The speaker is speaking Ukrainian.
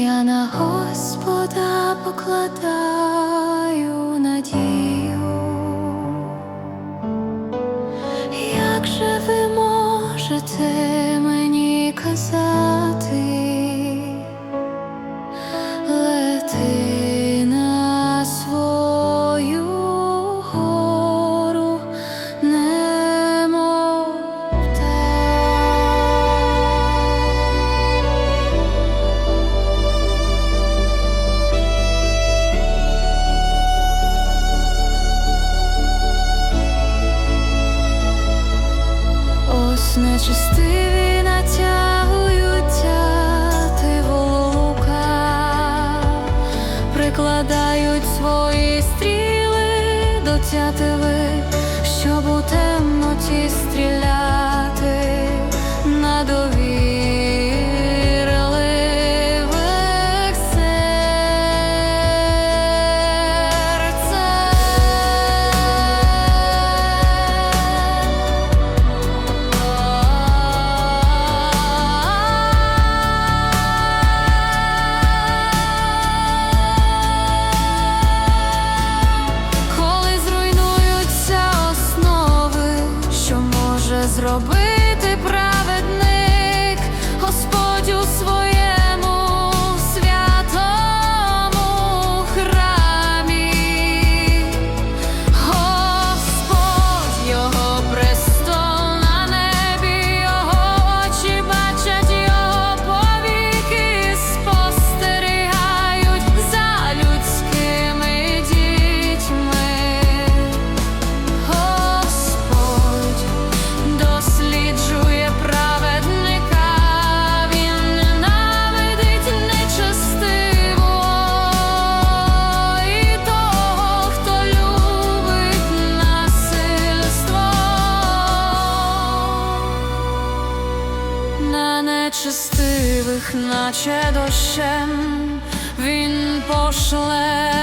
Я на Господа покладаю надію, як же ви можете? just Мене нечистивих, наче дощем, він пошле.